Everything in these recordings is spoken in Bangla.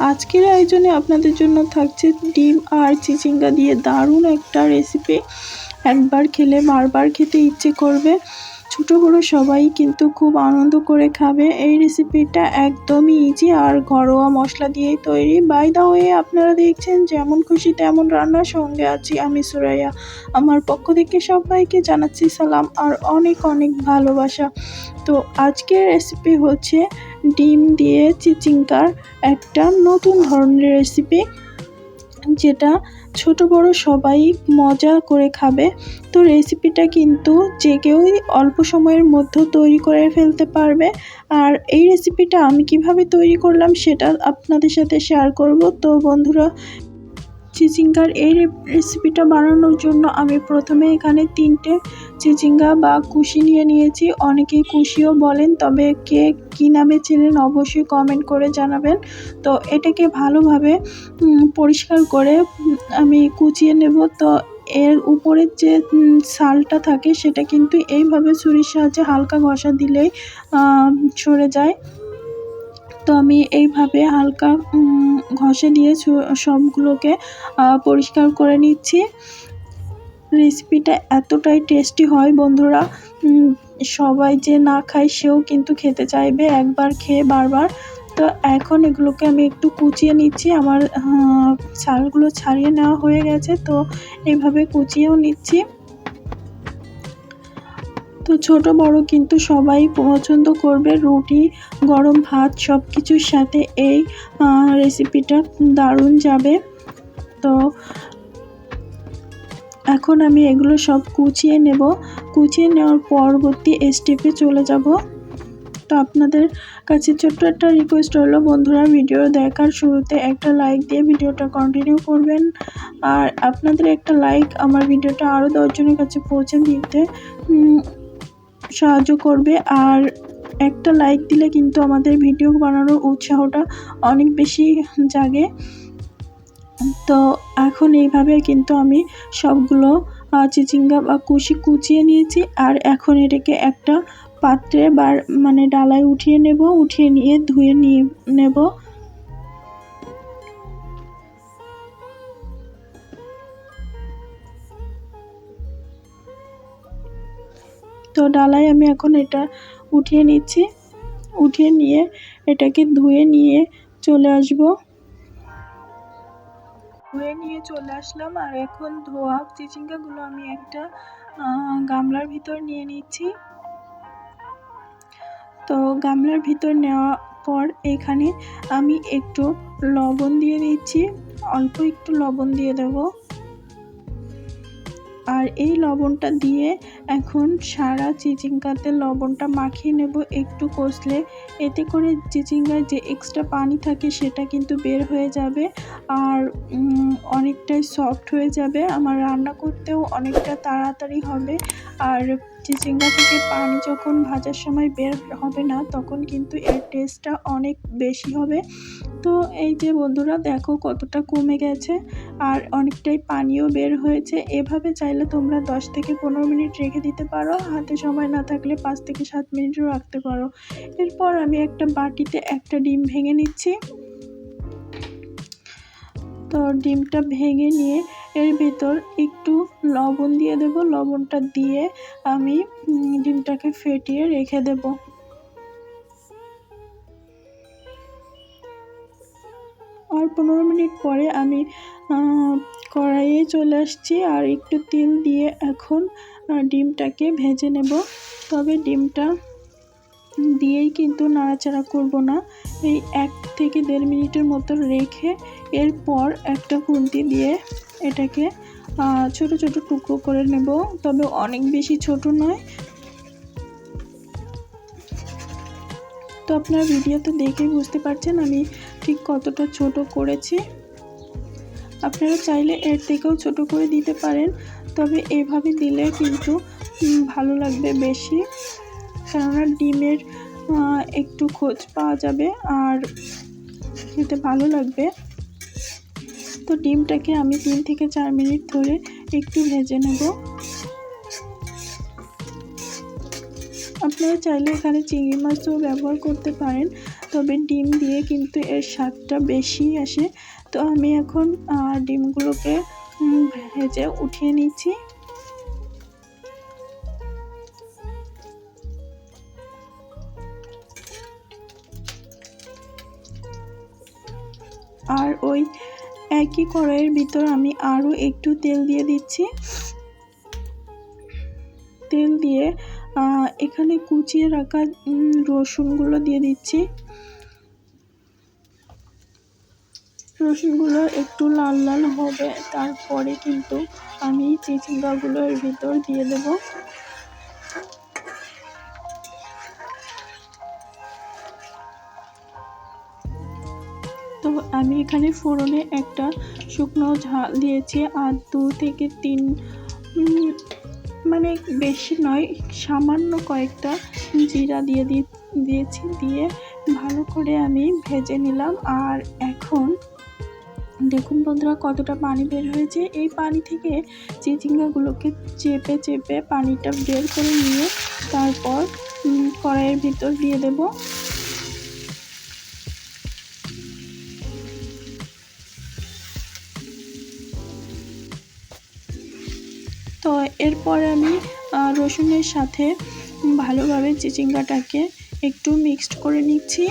আজকের আয়োজনে আপনাদের জন্য থাকছে ডিম আর চিচিঙ্গা দিয়ে দারুণ একটা রেসিপি একবার খেলে বারবার খেতে ইচ্ছে করবে। ছোটো বড়ো সবাই কিন্তু খুব আনন্দ করে খাবে। এই রেসিপিটা একদমই ইজি আর ঘরোয়া মশলা দিয়েই তৈরি। বাই দা ওয়ে আপনারা দেখছেন যেমন খুশি তেমন রান্নার সঙ্গে আছি আমি সুরাইয়া। আমার পক্ষ থেকে সবাইকে জানাচ্ছি সালাম আর অনেক অনেক ভালোবাসা। তো আজকের রেসিপি হচ্ছে ডিম দিয়ে চিচিঙ্গার একটা নতুন ধরনের রেসিপি যেটা ছোট বড় সবাই মজা করে খাবে। তো রেসিপিটা কিন্তু যে কেউই অল্প সময়ের মধ্যে তৈরি করে ফেলতে পারবে। আর এই রেসিপিটা আমি কীভাবে তৈরি করলাম সেটা আপনাদের সাথে শেয়ার করব। তো বন্ধুরা চিচিঙ্গার এই রেসিপিটা বানানোর জন্য আমি প্রথমে এখানে তিনটে চিচিঙ্গা বা কুশি নিয়ে নিয়েছি। অনেকেই কুশিও বলেন, তবে কে কী নামে চেনেন অবশ্যই কমেন্ট করে জানাবেন। তো এটাকে ভালোভাবে পরিষ্কার করে আমি কুচিয়ে নেব। তো এর উপরের যে সালটা থাকে, সেটা কিন্তু এইভাবে ছুরির সাহায্যে হালকা ঘষা দিলেই সরে যায়। তো আমি এইভাবে হালকা ঘষে দিয়ে সবগুলোকে পরিষ্কার করে নিচ্ছি। রেসিপিটা এতটাই টেস্টি হয় বন্ধুরা সবাই যে না খায় সেও কিন্তু খেতে চাইবে একবার খেয়ে বারবার। তো এখন এগুলোকে আমি একটু কুচিয়ে নিচ্ছি, আমার ছালগুলো ছাড়িয়ে নেওয়া হয়ে গেছে, তো এইভাবে কুচিয়েও নিচ্ছি। তো ছোট বড় কিন্তু সবাই পছন্দ করবে, রুটি, গরম ভাত সব কিছুর সাথে এই রেসিপিটা দারুণ যাবে। তো এখন আমি এগুলো সব কুচিয়ে নেব। কুচিয়ে নেওয়ার পরবর্তী স্টেপে চলে যাব। তো আপনাদের কাছে ছোট্ট একটা রিকোয়েস্ট হলো, বন্ধুরা ভিডিও দেখার শুরুতে একটা লাইক দিয়ে ভিডিওটা কন্টিনিউ করবেন। আর আপনাদের একটা লাইক আমার ভিডিওটা আরও দশজনের কাছে পৌঁছে দিতে। সাহায্য করবে। আর একটা লাইক দিলে কিন্তু আমাদের ভিডিও বানানোর উৎসাহটা অনেক বেশি জাগে। তো এখন এইভাবে কিন্তু আমি সবগুলো চিচিঙ্গা বা কুশি কুচিয়ে নিয়েছি। আর এখন এটাকে একটা পাত্রে বা মানে ডালায় উঠিয়ে নেব, উঠিয়ে নিয়ে ধুয়ে নিয়ে নেব। তো ডালায় আমি এখন এটা উঠিয়ে নিচ্ছি। উঠিয়ে নিয়ে এটাকে ধুয়ে নিয়ে চলে আসব। ধুয়ে নিয়ে চলে আসলাম আর এখন ধোয়া চিচিঙ্গাগুলো আমি একটা গামলার ভিতর নিয়ে নিচ্ছি। তো গামলার ভিতর নেওয়ার পর এখানে আমি একটু লবণ দিয়ে দিচ্ছি। অল্প একটু লবণ দিয়ে দেবো। আর এই লবণটা দিয়ে এখন সারা চিচিঙ্গাতে লবণটা মাখিয়ে নেব। একটু কষলে এতে করে চিচিঙ্গায় যে এক্সট্রা পানি থাকে সেটা কিন্তু বের হয়ে যাবে আর অনেকটাই সফট হয়ে যাবে। আমার রান্না করতেও অনেকটা তাড়াতাড়ি হবে। আর চিচিঙ্গা থেকে পানি যখন ভাজার সময় বের হবে না, তখন কিন্তু এর টেস্টটা অনেক বেশি হবে। তো এই যে বন্ধুরা, দেখো কতটা কমে গেছে আর অনেকটাই পানিও বের হয়েছে। এভাবে চাইলে তোমরা দশ থেকে পনেরো মিনিট রেখে দিতে পারো। হাতে সময় না থাকলে পাঁচ থেকে সাত মিনিটও রাখতে পারো। এরপর আমি একটা বাটিতে একটা ডিম ভেঙে নিচ্ছি। তো ডিমটা ভেঙে নিয়ে এর ভেতর একটু লবণ দিয়ে দেব। লবণটা দিয়ে আমি ডিমটাকে ফেটিয়ে রেখে দেব। আর পনেরো মিনিট পরে আমি কড়াইয়ে চলে আসছি। আর একটু তেল দিয়ে এখন ডিমটাকে ভেজে নেব। তবে ডিমটা দিয়েই কিন্তু নাড়াচাড়া করব না। এই এক থেকে দেড় মিনিটের মতো রেখে এরপর একটা খুন্তি দিয়ে এটাকে ছোট ছোট টুকরো করে নেব। তবে অনেক বেশি ছোট নয়। তো আপনার ভিডিওতে দেখেই বুঝতে পারছেন আমি ঠিক কতটা ছোট করেছি। আপনারা চাইলে এর থেকেও ছোট করে দিতে পারেন। তবে এভাবে দিলে কিন্তু ভালো লাগবে বেশি। কেননা ডিমের একটু খোঁজ পাওয়া যাবে আর খেতে ভালো লাগবে। তো ডিমটাকে আমি তিন থেকে চার মিনিট ধরে একটু ভেজে নেব। আপনারা চাইলে এখানে চিংড়ি মাছও ব্যবহার করতে পারেন, তবে ডিম দিয়ে কিন্তু এর স্বাদটা বেশি আসে। তো আমি এখন ডিমগুলোকে ভেজে উঠিয়ে নিচ্ছি। আর ওই একই কড়াইয়ের ভিতর আমি আরও একটু তেল দিয়ে দিচ্ছি। তেল দিয়ে এখানে কুচিয়ে রাখা রসুনগুলো দিয়ে দিচ্ছি। রসুনগুলো একটু লাল লাল হবে, তারপরে কিন্তু আমি চিচিঙ্গাগুলোর ভিতর দিয়ে দেব। তো আমি এখানে ফোড়নে একটা শুকনো ঝাল দিয়েছি, আর দু থেকে তিন মানে বেশি নয়, সামান্য কয়েকটা জিরা দিয়ে দিয়েছি, দিয়ে ভালো করে আমি ভেজে নিলাম। আর এখন দেখুন বন্ধুরা কতটা পানি বের হয়েছে। এই পানি থেকে চিচিঙ্গাগুলোকে চেপে চেপে পানিটা বের করে নিয়ে তারপর কড়াইয়ের ভিতর দিয়ে দেব। তো এরপর আমি রসুনের সাথে ভালোভাবে চিচিঙ্গাটাকে একটু মিক্সড করে নিচ্ছি।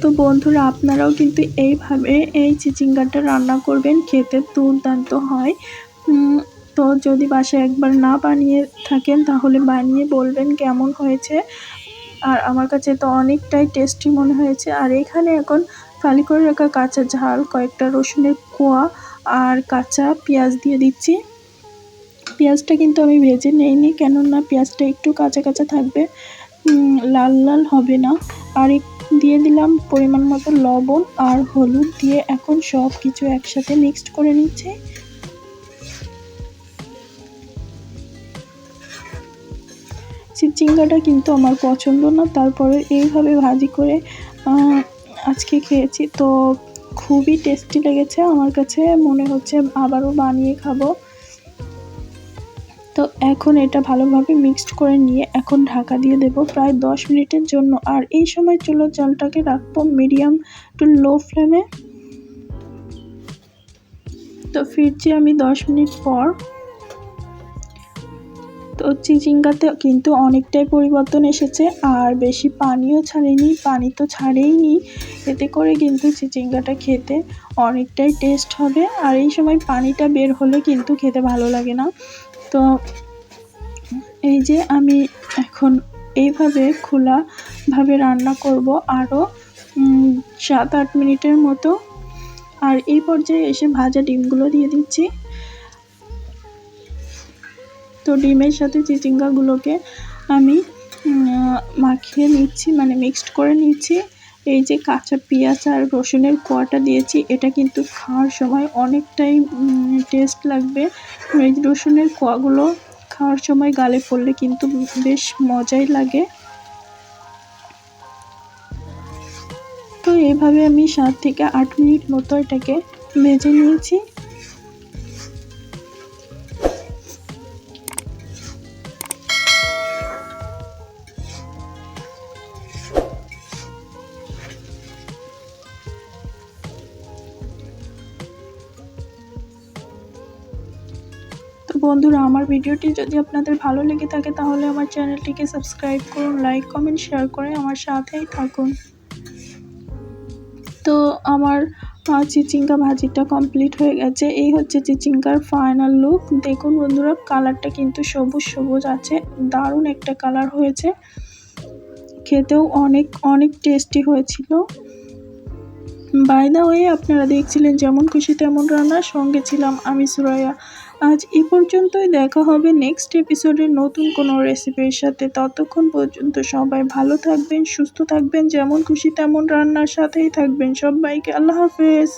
তো বন্ধুরা, আপনারাও কিন্তু এইভাবে এই চিচিঙ্গাটা রান্না করবেন, খেতে দুর্দান্ত হয়। তো যদি বাসায় একবার না বানিয়ে থাকেন, তাহলে বানিয়ে বলবেন কেমন হয়েছে। আর আমার কাছে তো অনেকটাই টেস্টি মনে হয়েছে। আর এখানে এখন ফালি করে রাখা কাঁচা ঝাল, কয়েকটা রসুনের কোয়া আর কাঁচা পেঁয়াজ দিয়ে দিচ্ছি। পেঁয়াজটা কিন্তু আমি ভেজে নেইনি, কেননা পেঁয়াজটা একটু কাঁচা কাঁচা থাকবে। লাল লাল হবে না। আর দিয়ে দিলাম পরিমাণ মতো লবণ আর হলুদ দিয়ে এখন সব কিছু একসাথে মিক্সড করে নিচ্ছি। চিচিঙ্গাটা কিন্তু আমার পছন্দ না, তারপরে এইভাবে ভাজি করে আজকে খেয়েছি। তো খুবই টেস্টি লেগেছে আমার কাছে। মনে হচ্ছে আবারও বানিয়ে খাব। তো এখন এটা ভালোভাবে মিক্সড করে নিয়ে এখন ঢাকা দিয়ে দেব প্রায় দশ মিনিটের জন্য। আর এই সময় চুলোর জলটাকে রাখব মিডিয়াম টু লো ফ্লেমে তো ফিরছি আমি দশ মিনিট পর। তো চিচিঙ্গাতে কিন্তু অনেকটাই পরিবর্তন এসেছে। আর বেশি পানিও ছাড়েনি, পানি তো ছাড়েইনি। এতে করে কিন্তু চিচিঙ্গাটা খেতে অনেকটাই টেস্ট হবে। আর এই সময় পানিটা বের হলে কিন্তু খেতে ভালো লাগে না। তো এই যে আমি এখন এইভাবে খোলাভাবে রান্না করব আরও সাত আট মিনিটের মতো। আর এই পর্যায়ে এসে ভাজা ডিমগুলো দিয়ে দিচ্ছি। তো ডিমের সাথে চিচিঙ্গাগুলোকে আমি মাখিয়ে নিচ্ছি মানে মিক্সড করে নিচ্ছি। এই যে কাঁচা পেঁয়াজ আর রসুনের কোয়াটা দিয়েছি, এটা কিন্তু খাওয়ার সময় অনেকটাই টেস্ট লাগবে। এই রসুনের কোয়াগুলো খাওয়ার সময় গালে পড়লে কিন্তু বেশ মজাই লাগে। তো এইভাবে আমি সাত থেকে আট মিনিট মতো এটাকে ভেজে নিয়েছি। বন্ধুরা, আমার ভিডিওটি যদি আপনাদের ভালো লেগে থাকে তাহলে আমার চ্যানেলটিকে সাবস্ক্রাইব করুন, লাইক, কমেন্ট, শেয়ার করে আমার সাথেই থাকুন। তো আমার চিচিঙ্গা ভাজিটা কমপ্লিট হয়ে গেছে। এই হচ্ছে চিচিঙ্গার ফাইনাল লুক দেখুন বন্ধুরা কালারটা কিন্তু সবুজ সবুজ আছে। দারুণ একটা কালার হয়েছে। খেতেও অনেক অনেক টেস্টি হয়েছিল। বাই দা আপনারা দেখছিলেন যেমন খুশি তেমন রান্নার, সঙ্গে ছিলাম আমি, সুরাইয়া। আজ এ পর্যন্তই দেখা হবে নেক্সট এপিসোডের নতুন কোনো রেসিপির সাথে। ততক্ষণ পর্যন্ত সবাই ভালো থাকবেন, সুস্থ থাকবেন, যেমন খুশি তেমন রান্নার সাথেই থাকবেন। সবাইকে আল্লাহ হাফেজ।